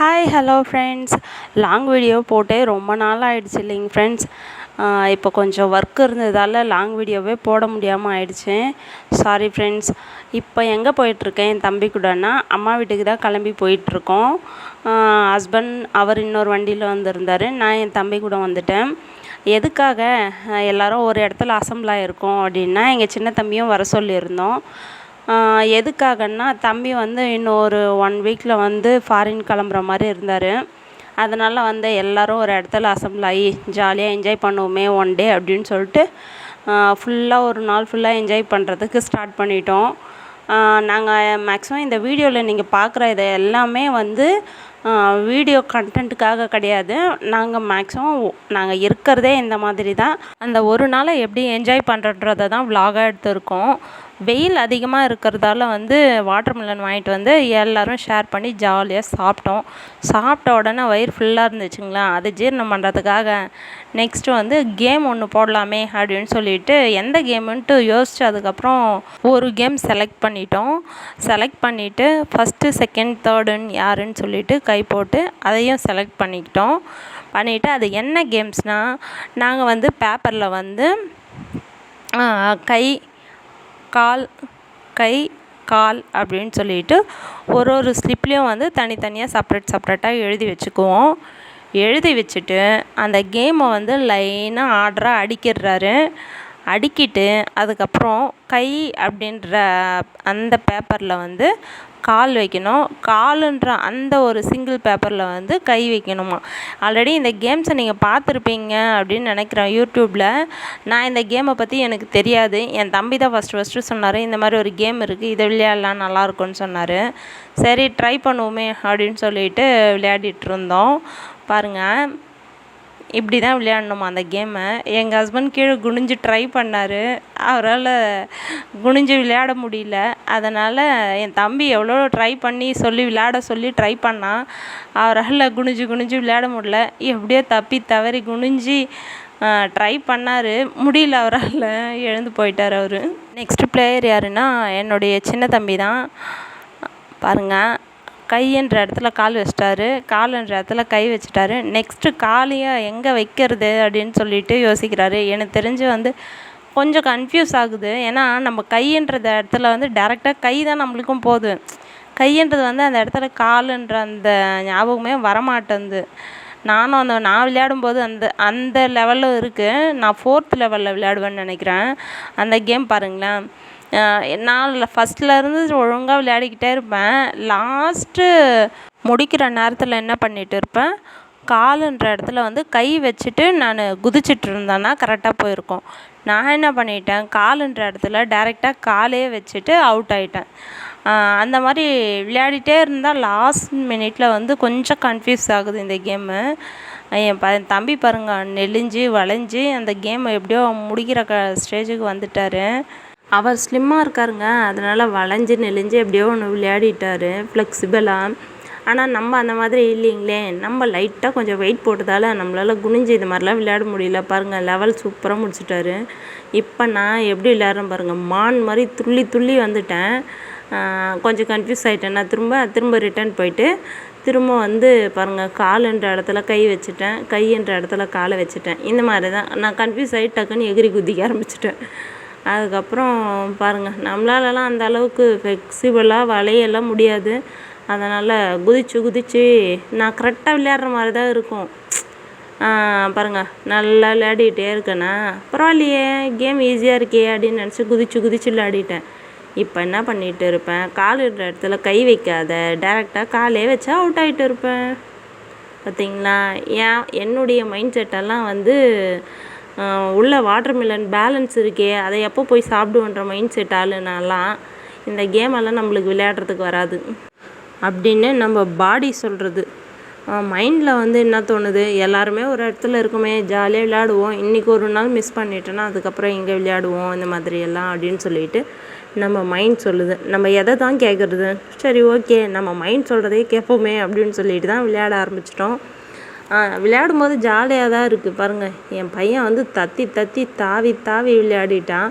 Hi hello friends long video போட்டே ரொம்ப நாள் ஆயிடுச்சு இல்லைங்க ஃப்ரெண்ட்ஸ் இப்போ கொஞ்சம் ஒர்க் இருந்ததால் லாங் வீடியோவே போட முடியாமல் ஆயிடுச்சு. சாரி ஃப்ரெண்ட்ஸ் இப்போ எங்கே போயிட்டுருக்கேன்? என் தம்பி கூடனா அம்மா வீட்டுக்கு தான் கிளம்பி போயிட்டுருக்கோம். ஹஸ்பண்ட் அவர் இன்னொரு வண்டியில் வந்திருந்தார். நான் என் தம்பி கூட வந்துட்டேன். எதுக்காக? எல்லாரும் ஒரு இடத்துல அசம்பிளாக இருக்கோம் அப்படின்னா எங்கள் சின்ன தம்பியும் வர சொல்லியிருந்தோம். எதுக்காகன்னா தம்பி வந்து இன்னும் ஒரு ஒன் வீக்கில் வந்து ஃபாரின் கிளம்புற மாதிரி இருந்தார். அதனால் வந்து எல்லோரும் ஒரு இடத்துல அசம்பிள் ஆகி ஜாலியாக என்ஜாய் பண்ணுவோமே ஒன் டே அப்படின்னு சொல்லிட்டு ஃபுல்லாக ஒரு நாள் ஃபுல்லாக என்ஜாய் பண்ணுறதுக்கு ஸ்டார்ட் பண்ணிட்டோம். நாங்கள் மேக்ஸிமம் இந்த வீடியோவில் நீங்கள் பார்க்குற இது எல்லாமே வந்து வீடியோ கண்டென்ட்டுக்காக கிடையாது. நாங்கள் மேக்ஸிமம் நாங்கள் இருக்கிறதே இந்த மாதிரி தான். அந்த ஒரு நாளை எப்படி என்ஜாய் பண்ணுறன்றதை தான் விலாகாக எடுத்திருக்கோம். வெயில் அதிகமாக இருக்கிறதால வந்து வாட்டர் மிலன் வாங்கிட்டு வந்து எல்லோரும் ஷேர் பண்ணி ஜாலியாக சாப்பிட்டோம். சாப்பிட்ட உடனே வயிறு ஃபுல்லாக இருந்துச்சுங்களா? அது ஜீரணம் பண்ணுறதுக்காக நெக்ஸ்ட்டு வந்து கேம் ஒன்று போடலாமே அப்படின்னு சொல்லிட்டு எந்த கேமுன்ட்டு யோசிச்சு அதுக்கப்புறம் ஒரு கேம் செலக்ட் பண்ணிட்டோம். செலக்ட் பண்ணிவிட்டு ஃபஸ்ட்டு செகண்ட் தேர்டுன்னு யாருன்னு சொல்லிட்டு கை போட்டு அதையும் செலக்ட் பண்ணிக்கிட்டோம். பண்ணிவிட்டு அது என்ன கேம்ஸ்னால் நாங்கள் வந்து பேப்பரில் வந்து கை கால் கை கால் அப்படின்னு சொல்லிட்டு ஒரு ஒரு ஸ்லிப்லேயும் வந்து தனித்தனியாக செப்ரேட் செப்ரேட்டாக எழுதி வச்சுக்குவோம். எழுதி வச்சுட்டு அந்த கேமை வந்து லைனாக ஆர்டராக அடிக்கிடுறாரு அடிக்கிட்டு அதுக்கப்புறம் கை அப்படின்ற அந்த பேப்பரில் வந்து கால் வைக்கணும். காலுன்ற அந்த ஒரு சிங்கிள் பேப்பரில் வந்து கை வைக்கணுமா? ஆல்ரெடி இந்த கேம்ஸை நீங்கள் பார்த்துருப்பீங்க அப்படின்னு நினைக்கிறேன் யூடியூப்பில் நான் இந்த கேமை பற்றி எனக்கு தெரியாது. என் தம்பி தான் ஃபஸ்ட்டு ஃபஸ்ட்டு சொன்னார் இந்த மாதிரி ஒரு கேம் இருக்குது இதை விளையாடலாம் நல்லாயிருக்குன்னு சொன்னார். சரி ட்ரை பண்ணுவோமே அப்படின்னு சொல்லிட்டு விளையாடிட்டு இருந்தோம். பாருங்கள் இப்படி தான் விளையாடணுமா அந்த கேமை எங்கள் ஹஸ்பண்ட் கீழே குனிஞ்சு ட்ரை பண்ணார். அவரால் குனிஞ்சு விளையாட முடியல. அதனால் என் தம்பி எவ்வளோ ட்ரை பண்ணி சொல்லி விளையாட சொல்லி ட்ரை பண்ணான் அவரால் குனிஞ்சு குனிஞ்சு விளையாட முடியல. எப்படியோ தப்பி தவறி குனிஞ்சு ட்ரை பண்ணார். முடியல அவரால். எழுந்து போயிட்டார் அவர். நெக்ஸ்ட்டு பிளேயர் யாருன்னா என்னுடைய சின்ன தம்பி தான் பாருங்கள் கைன்ற இடத்துல கால் வச்சிட்டாரு. காலுன்ற இடத்துல கை வச்சிட்டாரு. நெக்ஸ்ட்டு காலையாக எங்கே வைக்கிறது அப்படின்னு சொல்லிட்டு யோசிக்கிறாரு. எனக்கு தெரிஞ்சு வந்து கொஞ்சம் கன்ஃப்யூஸ் ஆகுது. ஏன்னா நம்ம கைன்ற இடத்துல வந்து டேரெக்டாக கை தான் நம்மளுக்கும் போகுது கைன்றது வந்து அந்த இடத்துல காலுன்ற அந்த ஞாபகமே வரமாட்டேங்குது நானும் அந்த நான் விளையாடும்போது அந்த அந்த லெவலில் இருக்குது நான் ஃபோர்த் லெவலில் விளையாடுவேன்னு நினைக்கிறேன். அந்த கேம் பாருங்களேன். நான் ஃபஸ்ட்லேருந்து ஒழுங்காக விளையாடிக்கிட்டே இருப்பேன். லாஸ்ட்டு முடிக்கிற நேரத்தில் என்ன பண்ணிகிட்டு இருப்பேன்? காலுன்ற இடத்துல வந்து கை வச்சுட்டு நான் குதிச்சிட்டு இருந்தேன்னா கரெக்டாக போயிருக்கும். நான் என்ன பண்ணிட்டேன்? காலுன்ற இடத்துல டேரெக்டாக காலே வச்சுட்டு அவுட் ஆகிட்டேன் அந்த மாதிரி விளையாடிட்டே இருந்தால் லாஸ்ட் மினிட்டில் வந்து கொஞ்சம் கன்ஃப்யூஸ் ஆகுது இந்த கேமு என் ப தம்பி பாருங்க நெளிஞ்சு வளைஞ்சு அந்த கேமை எப்படியோ முடிக்கிற க ஸ்டேஜுக்கு வந்துட்டார். அவர் ஸ்லிம்மாக இருக்காருங்க. அதனால் வளைஞ்சு நெளிஞ்சு எப்படியோ ஒன்று விளையாடிட்டார். ஃப்ளெக்சிபிளாக ஆனால் நம்ம அந்த மாதிரி இல்லைங்களே. நம்ம லைட்டாக கொஞ்சம் வெயிட் போட்டதால் நம்மளால் குனிஞ்சு இது மாதிரிலாம் விளையாட முடியல. பாருங்கள் லெவல் சூப்பராக முடிச்சிட்டாரு. இப்போ நான் எப்படி விளையாடுறேன் பாருங்கள் மான் மாதிரி துள்ளி துள்ளி வந்துட்டேன். கொஞ்சம் கன்ஃபியூஸ் ஆகிட்டேன் நான் திரும்ப திரும்ப ரிட்டர்ன் போயிட்டு திரும்ப வந்து பாருங்கள் காலுன்ற இடத்துல கை வச்சுட்டேன். கைன்ற இடத்துல காலை வச்சுட்டேன். இந்த மாதிரி தான் நான் கன்ஃபியூஸ் ஆகி டக்குன்னு எகிரி குதிக்க ஆரம்பிச்சிட்டேன். அதுக்கப்புறம் பாருங்கள் நம்மளாலலாம் அந்த அளவுக்கு ஃப்ளெக்சிபிளாக வளையெல்லாம் முடியாது. அதனால் குதிச்சு குதிச்சு நான் கரெக்டாக விளையாடுற மாதிரி தான் இருக்கும். பாருங்கள் நல்லா விளையாடிக்கிட்டே இருக்கேனா? பரவாயில்லையே கேம் ஈஸியாக இருக்கே அப்படின்னு நினச்சி குதிச்சு குதிச்சு விளையாடிட்டேன். இப்போ என்ன பண்ணிகிட்டு இருப்பேன்? காலுன்ற இடத்துல கை வைக்காத டேரெக்டாக காலே வச்சா அவுட் ஆகிட்டு இருப்பேன். பார்த்தீங்களா ஏன் என்னுடைய மைண்ட் செட்டெல்லாம் வந்து உள்ள வாட்டர்மெலன் பேலன்ஸ் இருக்கே அதை எப்போ போய் சாப்பிடுவோன்ற மைண்ட் செட் ஆளுனாலாம் இந்த கேமெல்லாம் நம்மளுக்கு விளையாடுறதுக்கு வராது. அப்படின்னு நம்ம பாடி சொல்கிறது மைண்டில் வந்து என்ன தோணுது? எல்லாருமே ஒரு இடத்துல இருக்குமே ஜாலியாக விளையாடுவோம். இன்றைக்கி ஒரு நாள் மிஸ் பண்ணிட்டோன்னா அதுக்கப்புறம் எங்கே விளையாடுவோம் இந்த மாதிரி எல்லாம் அப்படின்னு சொல்லிட்டு நம்ம மைண்ட் சொல்லுது. நம்ம எதை தான் கேட்குறது சரி ஓகே நம்ம மைண்ட் சொல்கிறதே கேட்போமே அப்படின்னு சொல்லிட்டு தான் விளையாட ஆரம்பிச்சிட்டோம். விளையாடும் போது ஜாலியாக தான் இருக்குது பாருங்கள் என் பையன் வந்து தத்தி தத்தி தாவி தாவி விளையாடிட்டான்.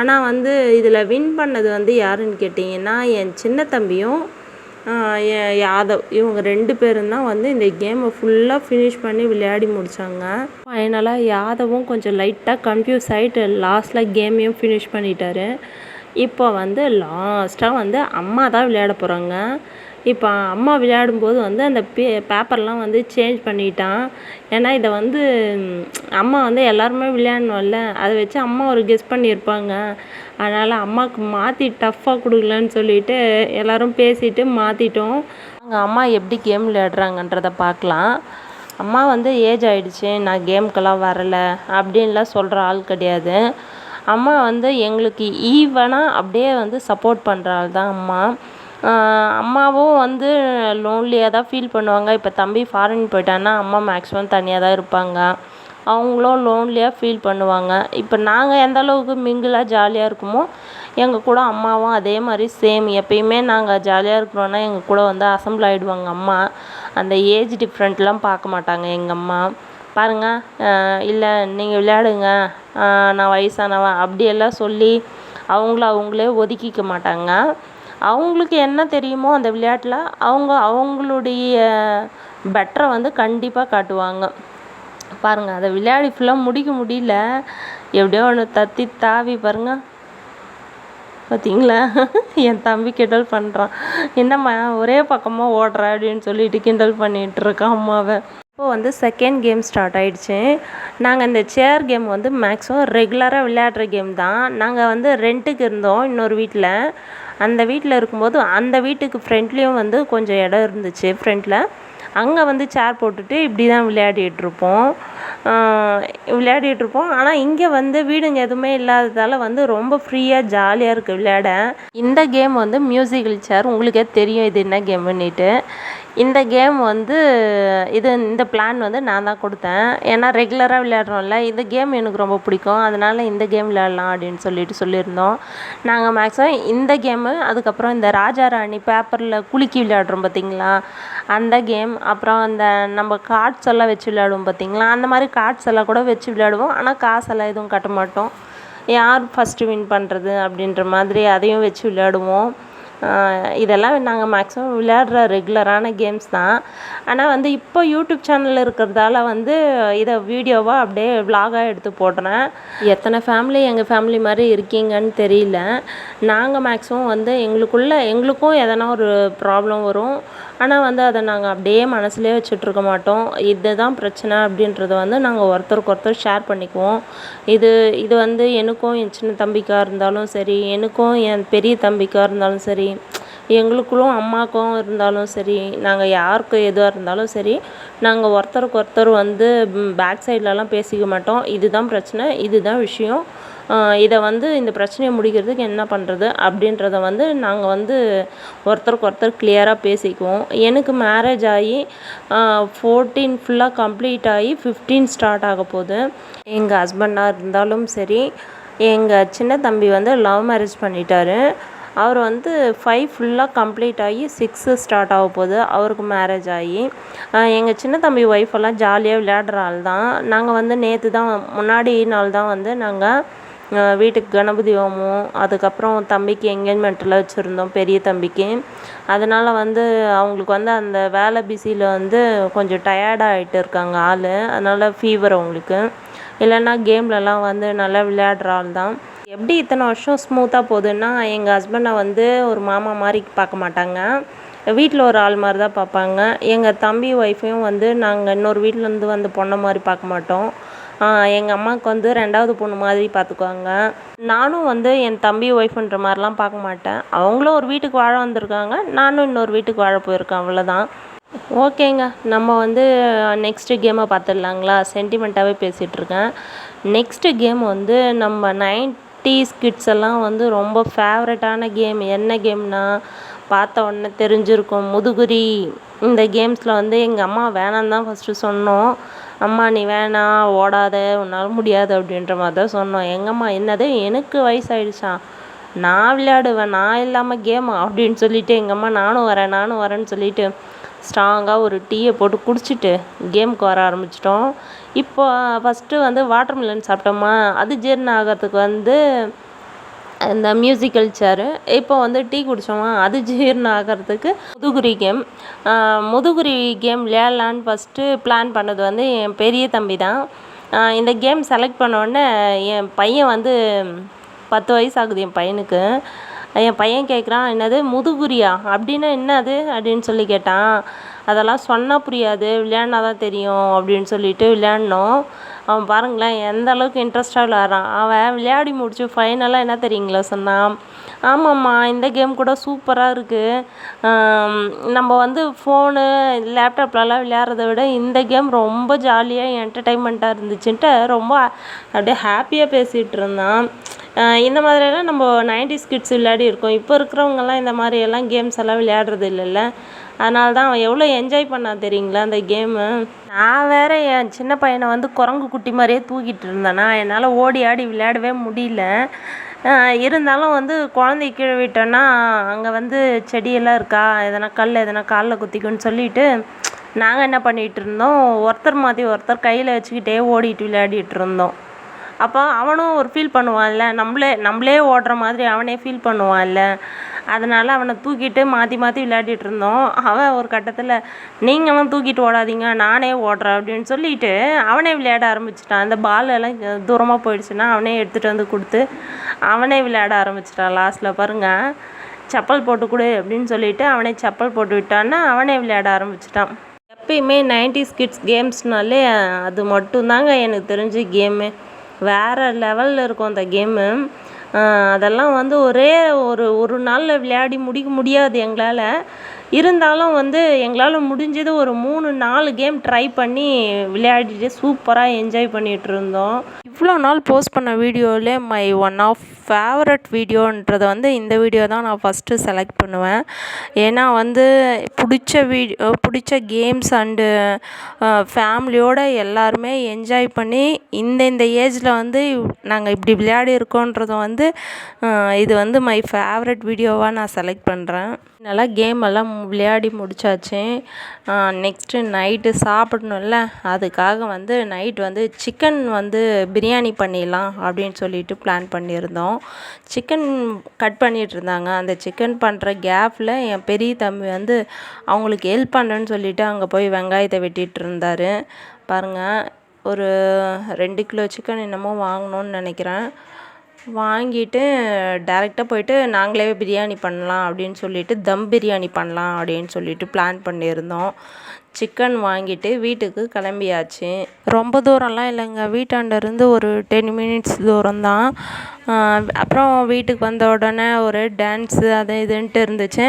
ஆனால் வந்து இதில் வின் பண்ணது வந்து யாருன்னு கேட்டிங்கன்னா என் சின்ன தம்பியும் என் யாதவ். இவங்க ரெண்டு பேரும் தான் வந்து இந்த கேமை ஃபுல்லாக ஃபினிஷ் பண்ணி விளையாடி முடித்தாங்க ஃபைனலாக யாதவும் கொஞ்சம் லைட்டாக கன்ஃபியூஸ் ஆகிட்டு லாஸ்ட்டில் கேமையும் ஃபினிஷ் பண்ணிட்டாரு. இப்போ வந்து லாஸ்ட்டாக வந்து அம்மா தான் விளையாட போகிறாங்க இப்போ அம்மா விளையாடும்போது வந்து அந்த பே பேப்பர்லாம் வந்து சேஞ்ச் பண்ணிட்டான். ஏன்னா இதை வந்து அம்மா வந்து எல்லாருமே விளையாடணும்ல. அதை வச்சு அம்மா ஒரு கெஸ் பண்ணியிருப்பாங்க. அதனால் அம்மாவுக்கு மாற்றி டஃப்பாக கொடுக்கலன்னு சொல்லிட்டு எல்லாரும் பேசிட்டு மாற்றிட்டோம் அங்கே அம்மா எப்படி கேம் விளையாடுறாங்கன்றதை பார்க்கலாம். அம்மா வந்து ஏஜ் ஆகிடுச்சு நான் கேமுக்கெல்லாம் வரலை அப்படின்லாம் சொல்கிற ஆள் கிடையாது. அம்மா வந்து எங்களுக்கு ஈவனாக அப்படியே வந்து சப்போர்ட் பண்ணுற ஆள் தான் அம்மா. அம்மாவும் வந்து லோன்லியாக தான் ஃபீல் பண்ணுவாங்க. இப்போ தம்பி ஃபாரின் போயிட்டான்னா அம்மா மேக்ஸிமம் தனியாக தான் இருப்பாங்க. அவங்களும் லோன்லியாக ஃபீல் பண்ணுவாங்க. இப்போ நாங்கள் எந்த அளவுக்கு மிங்கிளாக ஜாலியாக இருக்குமோ எங்கள் கூட அம்மாவும் அதே மாதிரி சேம் எப்பயுமே நாங்கள் ஜாலியாக இருக்கிறோன்னா எங்கள் கூட வந்து அசம்பிள் ஆகிடுவாங்க அம்மா. அந்த ஏஜ் டிஃப்ரெண்ட்லாம் பார்க்க மாட்டாங்க எங்கள் அம்மா. பாருங்க இல்லை நீங்கள் விளையாடுங்க. நான் வயசானவன். அப்படியெல்லாம் சொல்லி அவங்கள அவங்களே ஒதுக்கிக்க மாட்டாங்க. அவங்களுக்கு என்ன தெரியுமோ அந்த விளையாட்டில் அவங்க அவங்களுடைய பெட்டரை வந்து கண்டிப்பாக காட்டுவாங்க. பாருங்கள் அதை விளையாடி ஃபுல்லாக முடிக்க முடியல. எப்படியோ ஒன்று தத்தி தாவி பாருங்கள் பார்த்தீங்களா என் தம்பி கிண்டல் பண்ணுறான் என்னம்மா ஒரே பக்கமாக ஓடுற அப்படின்னு சொல்லிட்டு கிண்டல் பண்ணிட்டு இருக்கான் அம்மாவை. இப்போ வந்து செகண்ட் கேம் ஸ்டார்ட் ஆகிடுச்சு நாங்கள் இந்த சேர் கேம் வந்து மேக்ஸிமம் ரெகுலராக விளையாடுற கேம் தான். நாங்கள் வந்து ரெண்ட்டுக்கு இருந்தோம் இன்னொரு வீட்டில் அந்த வீட்டில் இருக்கும்போது அந்த வீட்டுக்கு ஃப்ரெண்ட்லேயும் வந்து கொஞ்சம் இடம் இருந்துச்சு ஃப்ரெண்ட்டில். அங்கே வந்து சேர் போட்டுட்டு இப்படி தான் விளையாடிட்டு இருப்போம் ஆனால் இங்கே வந்து வீடுங்க எதுவுமே இல்லாததால் வந்து ரொம்ப ஃப்ரீயாக ஜாலியாக இருக்குது விளையாட. இந்த கேம் வந்து மியூசிக்கல் சேர் உங்களுக்கே தெரியும் இது என்ன கேமுன்னுட்டு இந்த கேம் வந்து இது இந்த பிளான் வந்து நான் தான் கொடுத்தேன். ஏன்னா ரெகுலராக விளையாடுறோம்ல இந்த கேம் எனக்கு ரொம்ப பிடிக்கும். அதனால இந்த கேம் விளையாடலாம் அப்படின்னு சொல்லிட்டு சொல்லியிருந்தோம். நாங்கள் மேக்ஸிமம் இந்த கேமு அதுக்கப்புறம் இந்த ராஜா ராணி பேப்பரில் குலுக்கி விளையாடுறோம் பார்த்தீங்களா அந்த கேம் அப்புறம் அந்த நம்ம கார்ட்ஸ் எல்லாம் வச்சு விளையாடுவோம் பார்த்தீங்களா அந்த மாதிரி கார்ட்ஸ் எல்லாம் கூட வச்சு விளையாடுவோம். ஆனால் காசெல்லாம் எதுவும் கட்ட மாட்டோம். யார் ஃபஸ்ட்டு வின் பண்ணுறது அப்படின்ற மாதிரி அதையும் வச்சு விளையாடுவோம். இதெல்லாம் நாங்கள் மேக்ஸிமம் விளையாடுற ரெகுலரான கேம்ஸ் தான். ஆனால் வந்து இப்போ யூடியூப் சேனல் இருக்கிறதால வந்து இதை வீடியோவாக அப்படியே விலாகாக எடுத்து போடுறேன். எத்தனை ஃபேமிலி எங்கள் ஃபேமிலி மாதிரி இருக்கீங்கன்னு தெரியல. நாங்கள் மேக்ஸிமம் வந்து எங்களுக்குள்ள எங்களுக்கும் எதனா ஒரு ப்ராப்ளம் வரும். ஆனால் வந்து அதை நாங்கள் அப்படியே மனசுலேயே வச்சுட்ருக்க மாட்டோம். இதுதான் பிரச்சனை அப்படின்றத வந்து நாங்கள் ஒருத்தருக்கு ஒருத்தர் ஷேர் பண்ணிக்குவோம். இது இது வந்து எனக்கும் என் சின்ன தம்பிக்காக இருந்தாலும் சரி எனக்கும் என் பெரிய தம்பிக்காக இருந்தாலும் சரி எங்களுக்குள்ளும் அம்மாக்கும் இருந்தாலும் சரி நாங்கள் யாருக்கு எதுவாக இருந்தாலும் சரி நாங்கள் ஒருத்தருக்கு ஒருத்தர் வந்து பேக் சைட்லலாம் பேசிக்க மாட்டோம். இதுதான் பிரச்சனை இதுதான் விஷயம். இதை வந்து இந்த பிரச்சனையை முடிக்கிறதுக்கு என்ன பண்ணுறது அப்படின்றத வந்து நாங்கள் வந்து ஒருத்தருக்கு ஒருத்தர் கிளியராக பேசிக்குவோம். எனக்கு மேரேஜ் ஆகி ஃபோர்டீன் ஃபுல்லாக கம்ப்ளீட் ஆகி ஃபிஃப்டீன் ஸ்டார்ட் ஆக போகுது. எங்கள் ஹஸ்பண்டாக இருந்தாலும் சரி எங்கள் சின்ன தம்பி வந்து லவ் மேரேஜ் பண்ணிட்டாரு. அவர் வந்து ஃபைவ் ஃபுல்லாக கம்ப்ளீட் ஆகி சிக்ஸு ஸ்டார்ட் ஆக போகுது. அவருக்கு மேரேஜ் ஆகி. எங்கள் சின்ன தம்பி ஒய்ஃப் எல்லாம் ஜாலியாக விளையாடுற ஆள் தான். நாங்கள் வந்து நேற்று தான் முன்னாடி நாள் தான் வந்து நாங்கள் வீட்டுக்கு கணபதி ஹோமம் அதுக்கப்புறம் தம்பிக்கு என்கேஜ்மெண்ட்டில் வச்சுருந்தோம் பெரிய தம்பிக்கு. அதனால் வந்து அவங்களுக்கு வந்து அந்த வேலை பிஸியில் வந்து கொஞ்சம் டயர்டாக ஆகிட்டு இருக்காங்க ஆள். அதனால் ஃபீவர் அவங்களுக்கு. இல்லைன்னா கேம்லலாம் வந்து நல்லா விளையாடுற ஆள் தான். எப்படி இத்தனை வருஷம் ஸ்மூத்தாக போகுதுன்னா எங்கள் ஹஸ்பண்டை வந்து ஒரு மாமா மாதிரி பார்க்க மாட்டாங்க. வீட்டில் ஒரு ஆள் மாதிரி தான் பார்ப்பாங்க. எங்கள் தம்பி ஒய்ஃபையும் வந்து நாங்கள் இன்னொரு வீட்டிலேருந்து வந்து பொண்ணை மாதிரி பார்க்க மாட்டோம். எங்கள் அம்மாவுக்கு வந்து ரெண்டாவது பொண்ணு மாதிரி பார்த்துக்குவாங்க. நானும் வந்து என் தம்பி ஒய்ஃப்ன்ற மாதிரிலாம் பார்க்க மாட்டேன். அவங்களும் ஒரு வீட்டுக்கு வாழ வந்திருக்காங்க. நானும் இன்னொரு வீட்டுக்கு வாழ போயிருக்கேன் அவ்வளோதான் ஓகேங்க. நம்ம வந்து நெக்ஸ்ட்டு கேமை பார்த்துடலாங்களா? சென்டிமெண்ட்டாகவே பேசிகிட்ருக்கேன் நெக்ஸ்ட்டு கேம் வந்து நம்ம நைன் குட்டீஸ் கிட்ஸ் எல்லாம் வந்து ரொம்ப ஃபேவரட்டான கேம் என்ன கேம்னா பார்த்த உடனே தெரிஞ்சிருக்கும். முதுகுரி இந்த கேம்ஸில் வந்து எங்கள் அம்மா வேணான்னு தான் ஃபஸ்ட்டு சொன்னோம். அம்மா நீ வேணாம் ஓடாத உன்னால் முடியாது அப்படின்ற மாதிரி தான் சொன்னோம். எங்கள் அம்மா என்னது? எனக்கு வயசாயிடுச்சாம் நான் விளையாடுவேன் நான் இல்லாமல் கேம் அப்படின்னு சொல்லிட்டு எங்கள் அம்மா நானும் வரேன் நானும் வரேன்னு சொல்லிட்டு ஸ்ட்ராங்காக ஒரு டீயை போட்டு குடிச்சிட்டு கேமுக்கு வர ஆரம்பிச்சிட்டோம். இப்போ ஃபஸ்ட்டு வந்து வாட்டர் மிலன் சாப்பிட்டோமா? அது ஜீரணம் ஆகிறதுக்கு வந்து இந்த மியூசிக்கல் சேரு இப்போ வந்து டீ குடித்தோமா அது ஜீரணம் ஆகிறதுக்கு முதுகுரி கேம் முதுகுரி கேம் விளையாடலான்னு ஃபஸ்ட்டு பிளான் பண்ணது வந்து என் பெரிய தம்பி தான். இந்த கேம் செலக்ட் பண்ணோடனே என் பையன் வந்து பத்து வயசு ஆகுது என் பையனுக்கு. என் பையன் கேட்குறான் என்னது முதுகுரியா? அப்படின்னா என்னது? அப்படின்னு சொல்லி கேட்டான். அதெல்லாம் சொன்னால் புரியாது விளையாடினா தான் தெரியும் அப்படின்னு சொல்லிட்டு விளையாடினோம் அவன் பாருங்களேன் எந்த அளவுக்கு இன்ட்ரெஸ்ட்டாக விளையாடுறான். அவன் விளையாடி முடிச்சு ஃபைனலாக என்ன தெரியுங்களா சொன்னான்? ஆமாம்மா இந்த கேம் கூட சூப்பராக இருக்குது நம்ம வந்து ஃபோனு லேப்டாப்லலாம் விளையாடுறத விட இந்த கேம் ரொம்ப ஜாலியாக என்டர்டைன்மெண்ட்டாக இருந்துச்சுன்ட்டு ரொம்ப அப்படியே ஹாப்பியாக பேசிகிட்டு இருந்தான். இந்த மாதிரியெல்லாம் நம்ம நைன்டிஸ் கிட்ஸ் விளையாடி இருக்கோம். இப்போ இருக்கிறவங்கலாம் இந்த மாதிரியெல்லாம் கேம்ஸ் எல்லாம் விளையாடுறது இல்லைல்ல. அதனால தான் அவன் எவ்வளோ என்ஜாய் பண்ணான் தெரியுங்களா அந்த கேமு நான் வேறு என் சின்ன பையனை வந்து குரங்கு குட்டி மாதிரியே தூக்கிட்டு இருந்தேனா. என்னால் ஓடி ஆடி விளையாடவே முடியல. இருந்தாலும் வந்து குழந்தைய கீழே விட்டோன்னா அங்கே வந்து செடியெல்லாம் இருக்கா? எதனா கல் எதனா காலில் குத்திக்குன்னு சொல்லிட்டு நாங்கள் என்ன பண்ணிகிட்டு இருந்தோம்? ஒருத்தர் மாற்றி ஒருத்தர் கையில் வச்சுக்கிட்டே ஓடிட்டு விளையாடிட்டு இருந்தோம். அப்போ அவனும் ஒரு ஃபீல் பண்ணுவான்ல. நம்மளே நம்மளே ஓடுற மாதிரி அவனே ஃபீல் பண்ணுவான்ல. அதனால் அவனை தூக்கிட்டு மாற்றி மாற்றி விளையாடிட்டு இருந்தோம். அவன் ஒரு கட்டத்தில் நீங்களும் தூக்கிட்டு ஓடாதீங்க நானே ஓடுறேன் அப்படின்னு சொல்லிட்டு அவனே விளையாட ஆரம்பிச்சிட்டான். அந்த பால் எல்லாம் தூரமாக போயிடுச்சுன்னா அவனே எடுத்துகிட்டு வந்து கொடுத்து அவனே விளையாட ஆரம்பிச்சிட்டான். லாஸ்ட்டில் பாருங்கள் செப்பல் போட்டு கொடு அப்படின்னு சொல்லிட்டு அவனே செப்பல் போட்டு விட்டான்னா அவனே விளையாட ஆரம்பிச்சிட்டான். எப்பயுமே நைன்டிஸ் கிட்ஸ் கேம்ஸ்னாலே அது மட்டும்தாங்க எனக்கு தெரிஞ்சு கேமு. வேறு லெவலில் இருக்கும் அந்த கேமு அதெல்லாம் வந்து ஒரே ஒரு ஒரு நாளில் விளையாடி முடிக்க முடியாது எங்களால். இருந்தாலும் வந்து எங்களால் முடிஞ்சது ஒரு மூணு நாலு கேம் ட்ரை பண்ணி விளையாடிட்டு சூப்பராக என்ஜாய் பண்ணிகிட்டு இருந்தோம். இவ்வளோ நாள் போஸ்ட் பண்ண வீடியோவிலே மை ஒன் ஆஃப் ஃபேவரட் வீடியோன்றதை வந்து இந்த வீடியோ தான் நான் ஃபஸ்ட்டு செலக்ட் பண்ணுவேன். ஏன்னா வந்து பிடிச்ச வீடியோ பிடிச்ச கேம்ஸ் அண்டு ஃபேமிலியோடு எல்லாருமே என்ஜாய் பண்ணி இந்த இந்த ஏஜில் வந்து நாங்கள் இப்படி விளையாடி இருக்கோன்றதும் வந்து இது வந்து மை ஃபேவரட் வீடியோவாக நான் செலக்ட் பண்ணுறேன் நல்லா கேம் எல்லாம் விளையாடி முடிச்சாச்சு. நெக்ஸ்ட்டு நைட்டு சாப்பிடணும்ல. அதுக்காக வந்து நைட் வந்து சிக்கன் வந்து பிரியாணி பண்ணிடலாம் அப்படின்னு சொல்லிட்டு பிளான் பண்ணியிருந்தோம். சிக்கன் கட் பண்ணிகிட்டு இருந்தாங்க. அந்த சிக்கன் பண்ணுற கேப்பில் என் பெரிய தம்பி வந்து அவங்களுக்கு ஹெல்ப் பண்ணுறேன்னு சொல்லிட்டு அங்கே போய் வெங்காயத்தை வெட்டிகிட்டு இருந்தார். பாருங்கள் ஒரு ரெண்டு கிலோ சிக்கன் என்னமோ வாங்கணுன்னு நினைக்கிறேன். வாங்கிட்டு டேரெக்டாக போயிட்டு நாங்களே பிரியாணி பண்ணலாம் அப்படின்னு சொல்லிட்டு தம் பிரியாணி பண்ணலாம் அப்படின்னு சொல்லிட்டு பிளான் பண்ணியிருந்தோம். சிக்கன் வாங்கிட்டு வீட்டுக்கு கிளம்பியாச்சு. ரொம்ப தூரம்லாம் இல்லைங்க. வீட்டாண்டருந்து ஒரு டென் மினிட்ஸ் தூரம்தான். அப்புறம் வீட்டுக்கு வந்த உடனே ஒரு டான்ஸு அது இதுன்ட்டு இருந்துச்சு.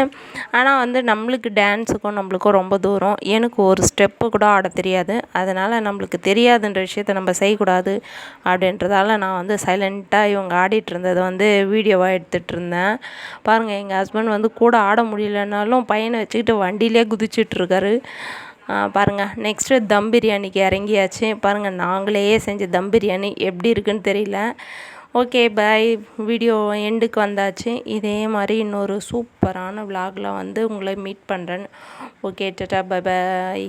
ஆனால் வந்து நம்மளுக்கு டான்ஸுக்கும் நம்மளுக்கும் ரொம்ப தூரம். எனக்கு ஒரு ஸ்டெப்பு கூட ஆட தெரியாது. அதனால் நம்மளுக்கு தெரியாதுன்ற விஷயத்த நம்ம செய்யக்கூடாது அப்படின்றதால நான் வந்து சைலண்ட்டாக இவங்க ஆடிட்டு இருந்ததை வந்து வீடியோவாக எடுத்துகிட்டு இருந்தேன். பாருங்கள் எங்கள் ஹஸ்பண்ட் வந்து கூட ஆட முடியலனாலும் பையனை வச்சுக்கிட்டு வண்டியிலே குதிச்சிட்ருக்காரு பாருங்கள் நெக்ஸ்ட்டு தம் பிரியாணிக்கு இறங்கியாச்சு. பாருங்கள் நாங்களே செஞ்ச தம் பிரியாணி எப்படி இருக்குன்னு தெரியல. ஓகே பாய் வீடியோ எண்டுக்கு வந்தாச்சு. இதே மாதிரி இன்னொரு சூப்பரான விலாகில் வந்து உங்களை மீட் பண்ணுறேன் ஓகே டட்டா பை பாய்